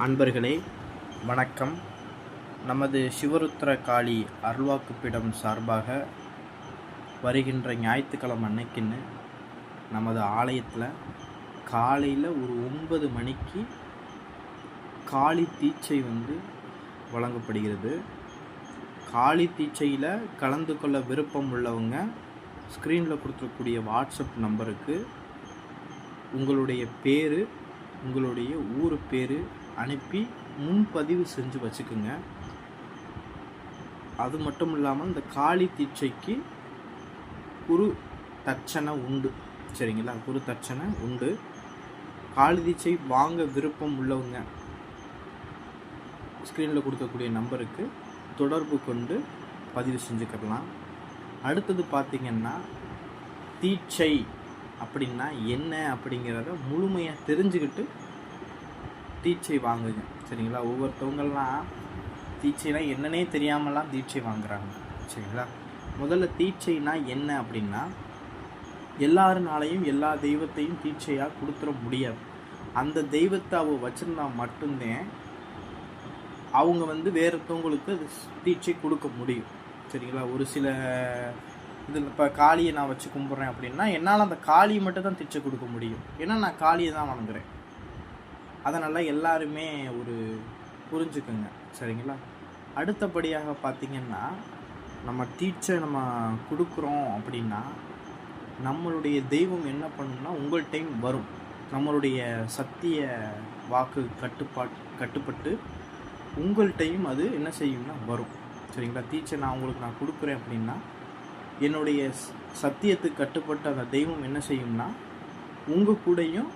அன்பர்களே வணக்கம். நமது சிவருத்திர காளி அருள்வாக்குப்பிடம் சார்பாக வருகின்ற ஞாயிற்றுக்கிழமை அன்னைக்குன்னு நமது ஆலயத்தில் காலையில் ஒரு ஒன்பது மணிக்கு காளி தீட்சை வந்து வழங்கப்படுகிறது. காளி தீட்சையில் கலந்து கொள்ள விருப்பம் உள்ளவங்க ஸ்க்ரீனில் கொடுத்துருக்கூடிய வாட்ஸ்அப் நம்பருக்கு உங்களுடைய பேர் உங்களுடைய ஊர் பேர் அனுப்பி முன்பதிவு செஞ்சு வச்சுக்கோங்க. அது மட்டும் இல்லாமல் இந்த காளி தீட்சைக்கு குரு தட்சணை உண்டு. சரிங்களா? குரு தட்சணை உண்டு. காளி தீட்சை வாங்க விருப்பம் உள்ளவங்க ஸ்க்ரீனில் கொடுக்கக்கூடிய நம்பருக்கு தொடர்பு கொண்டு பதிவு செஞ்சுக்கலாம். அடுத்தது பார்த்திங்கன்னா தீட்சை அப்படின்னா என்ன அப்படிங்கிறத முழுமையாக தெரிஞ்சுக்கிட்டு தீட்சை வாங்குங்க சரிங்களா? ஒவ்வொருத்தவங்கள்லாம் தீட்சைனா என்னன்னே தெரியாமலாம் தீட்சை வாங்குறாங்க. சரிங்களா? முதல்ல தீட்சைனா என்ன அப்படின்னா எல்லாருனாலையும் எல்லா தெய்வத்தையும் தீட்சையாக கொடுத்துட முடியாது. அந்த தெய்வத்தை அவ வச்சுருந்தா மட்டும்தான் அவங்க வந்து வேறத்தவங்களுக்கு அது தீட்சை கொடுக்க முடியும். சரிங்களா? ஒரு சில இதில் இப்போ காளியை நான் வச்சு கும்பிட்றேன் அப்படின்னா என்னால் அந்த காளியை மட்டும் தான் தீட்சை கொடுக்க முடியும். ஏன்னா நான் காளியை தான் வணங்குறேன். அதனால் எல்லாருமே ஒரு புரிஞ்சுக்குங்க. சரிங்களா? அடுத்தபடியாக பார்த்திங்கன்னா நம்ம டீச்சர் நம்ம கொடுக்குறோம் அப்படின்னா நம்மளுடைய தெய்வம் என்ன பண்ணும்னா உங்கள் டைம் வரும். நம்மளுடைய சத்திய வாக்கு கட்டுப்பாட் கட்டுப்பட்டு உங்கள்கிட்டையும் அது என்ன செய்யும்னா வரும். சரிங்களா? டீச்சர் நான் உங்களுக்கு நான் கொடுக்குறேன் அப்படின்னா என்னுடைய சத்தியத்துக்கு கட்டுப்பட்டு அந்த தெய்வம் என்ன செய்யும்னா உங்கள் கூடயும்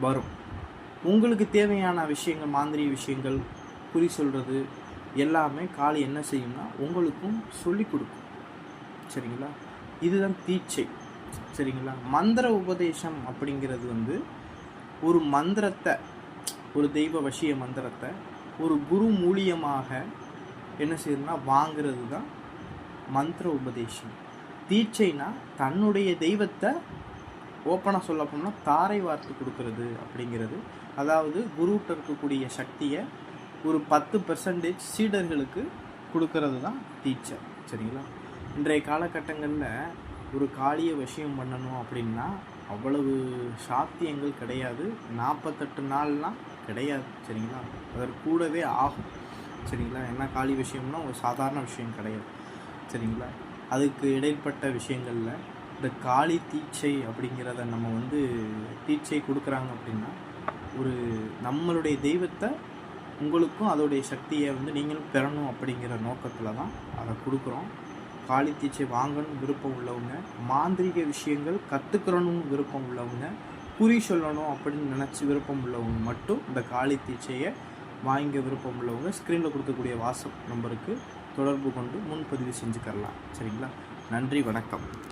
வரும். உங்களுக்கு தேவையான விஷயங்கள் மாந்திரிய விஷயங்கள் குறி சொல்கிறது எல்லாமே காளி என்ன செய்யும்னா உங்களுக்கும் சொல்லி கொடுக்கும். சரிங்களா? இதுதான் தீட்சை. சரிங்களா? மந்திர உபதேசம் அப்படிங்கிறது வந்து ஒரு மந்திரத்தை ஒரு தெய்வ வசிய மந்திரத்தை ஒரு குரு மூலியமாக என்ன செய்யணும்னா வாங்கிறது தான் மந்திர உபதேசம். தீட்சைனா தன்னுடைய தெய்வத்தை ஓப்பனாக சொல்ல போனால் தாரை வார்த்து கொடுக்கறது அப்படிங்கிறது. அதாவது குருட்ட இருக்கக்கூடிய சக்தியை ஒரு பத்து பெர்சன்டேஜ் சீடர்களுக்கு கொடுக்கறது தான் டீச்சர் சரிங்களா? இன்றைய காலகட்டங்களில் ஒரு காளிய விஷயம் பண்ணணும் அப்படின்னா அவ்வளவு சாத்தியங்கள் கிடையாது. நாற்பத்தெட்டு நாள்லாம் கிடையாது. சரிங்களா? அதற்கு கூடவே ஆகும். சரிங்களா? என்ன காளி விஷயம்னா ஒரு சாதாரண விஷயம் கிடையாது. சரிங்களா? அதுக்கு இடைப்பட்ட விஷயங்களில் இந்த காளி தீட்சை அப்படிங்கிறத நம்ம வந்து தீட்சை கொடுக்குறாங்க அப்படின்னா ஒரு நம்மளுடைய தெய்வத்தை உங்களுக்கும் அதோடைய சக்தியை வந்து நீங்களும் பெறணும் அப்படிங்கிற நோக்கத்தில் தான் அதை கொடுக்குறோம். காளி தீட்சை வாங்கணும் விருப்பம் உள்ளவங்க மாந்திரிக விஷயங்கள் கற்றுக்கிறணும் விருப்பம் உள்ளவங்க குறி சொல்லணும் அப்படின்னு நினச்சி விருப்பம் உள்ளவங்க மட்டும் இந்த காளி தீட்சையை வாங்க விருப்பம் உள்ளவங்க ஸ்க்ரீனில் கொடுக்கக்கூடிய வாட்ஸ்அப் நம்பருக்கு தொடர்பு கொண்டு முன்பதிவு செஞ்சுக்கரலாம் சரிங்களா? நன்றி வணக்கம்.